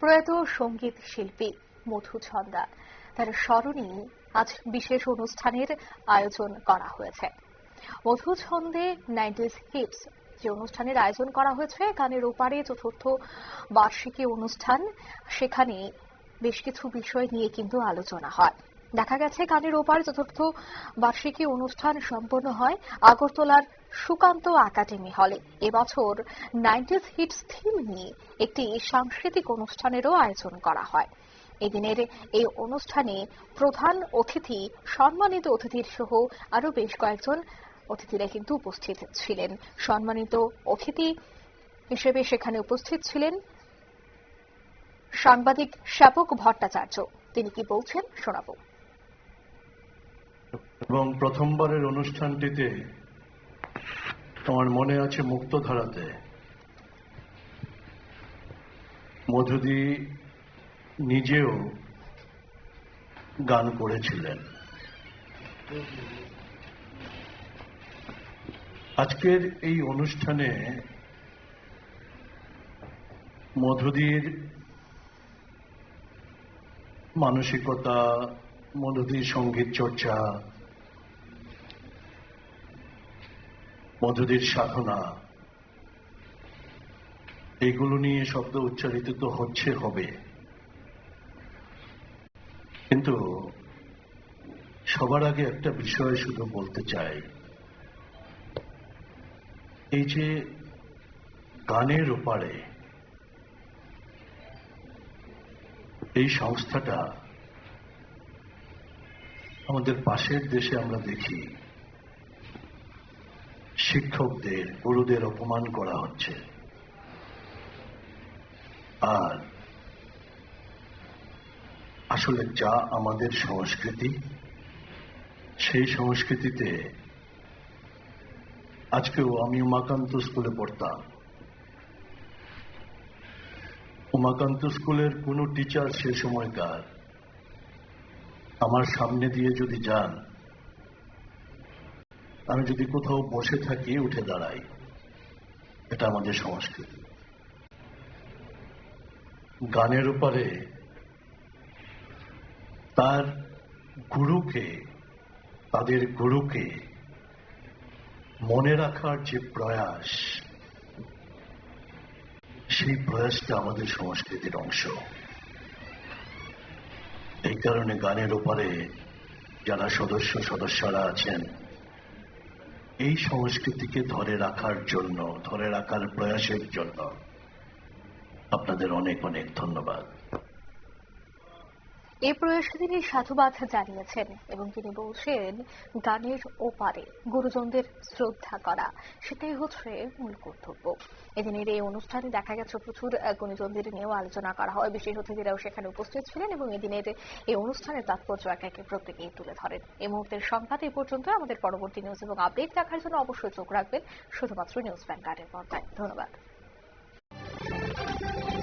প্রয়াত সংগীত শিল্পী মধু ছন্দা। তার স্মরণে আজ বিশেষ অনুষ্ঠানের আয়োজন করা হয়েছে। মধু ছন্দে নাইনটিস হিপস যে অনুষ্ঠানের আয়োজন করা হয়েছে, গানের ওপারে চতুর্থ বার্ষিকী অনুষ্ঠান। সেখানে বেশ কিছু বিষয় নিয়ে কিন্তু আলোচনা হয়। দেখা গেছে গানের ওপার চতুর্থ বার্ষিকী অনুষ্ঠান সম্পন্ন হয় আগরতলার সুকান্ত একাডেমি হলে। এবছর নাইনটিস হিটস থিম নিয়ে একটি সাংস্কৃতিক অনুষ্ঠানেরও আয়োজন করা হয়। এদিনের এই অনুষ্ঠানে প্রধান অতিথি, সম্মানিত অতিথির সহ আরও বেশ কয়েকজন অতিথিরা কিন্তু উপস্থিত ছিলেন। সম্মানিত অতিথি হিসেবে সেখানে উপস্থিত ছিলেন সাংবাদিক শ্যাপক ভট্টাচার্য। তিনি কি বলছেন শোনাবো। এবং প্রথমবারের অনুষ্ঠানটিতে আমার মনে আছে মুক্ত মুক্তধারাতে। মধুদি নিজেও গান করেছিলেন। আজকের এই অনুষ্ঠানে মধুদির মানসিকতা, মধুদির সংগীত চর্চা মধুদির সাধনা। এইগুলো নিয়ে শব্দ উচ্চারিত তো হচ্ছে, হবে। কিন্তু সবার আগে একটা বিষয় শুধু বলতে চাই। এই যে গানের ওপারে এই সংস্থাটা আমাদের পাশের দেশে আমরা দেখি। শিক্ষকদের, গুরুদের অপমান করা হচ্ছে। আর আসলে যা আমাদের সংস্কৃতি, সেই সংস্কৃতিতে আজকেও আমি উমাকান্ত স্কুলে পড়তাম। উমাকান্ত স্কুলের কোনো টিচার সে সময়কার আমার সামনে দিয়ে যদি যান আমি যদি কোথাও বসে থাকি, উঠে দাঁড়াই, এটা আমাদের সংস্কৃতি। গানের উপরে তার গুরুকে, তাদের গুরুকে মনে রাখার যে প্রয়াস, সেই প্রয়াসটা আমাদের সংস্কৃতির অংশ। এই কারণে গানের ওপারে যারা সদস্য, সদস্যরা আছেন এই সংস্কৃতিকে ধরে রাখার জন্য ধরে রাখার প্রয়াসের জন্য আপনাদের অনেক অনেক ধন্যবাদ। এই প্রয়াসে তিনি সাধুবাদ জানিয়েছেন এবং তিনি বলছেন, গানের ওপারে গুরুজনদের শ্রদ্ধা করা, সেটাই হচ্ছে মূল কর্তব্য। এদিনের এই অনুষ্ঠানে দেখা গেছে প্রচুর গুণীজনদের নিয়েও আলোচনা করা হয়। বিশেষ অতিথিরাও সেখানে উপস্থিত ছিলেন এবং এদিনের এই অনুষ্ঠানের তাৎপর্য একে একে প্রত্যেকেই তুলে ধরেন। এই মুহূর্তের সংবাদ এই পর্যন্ত। আমাদের পরবর্তী নিউজ এবং আপডেট দেখার জন্য অবশ্যই চোখ রাখবেন। শুধুমাত্র নিউজ ভ্যানগার্ডের পর্দায়। ধন্যবাদ।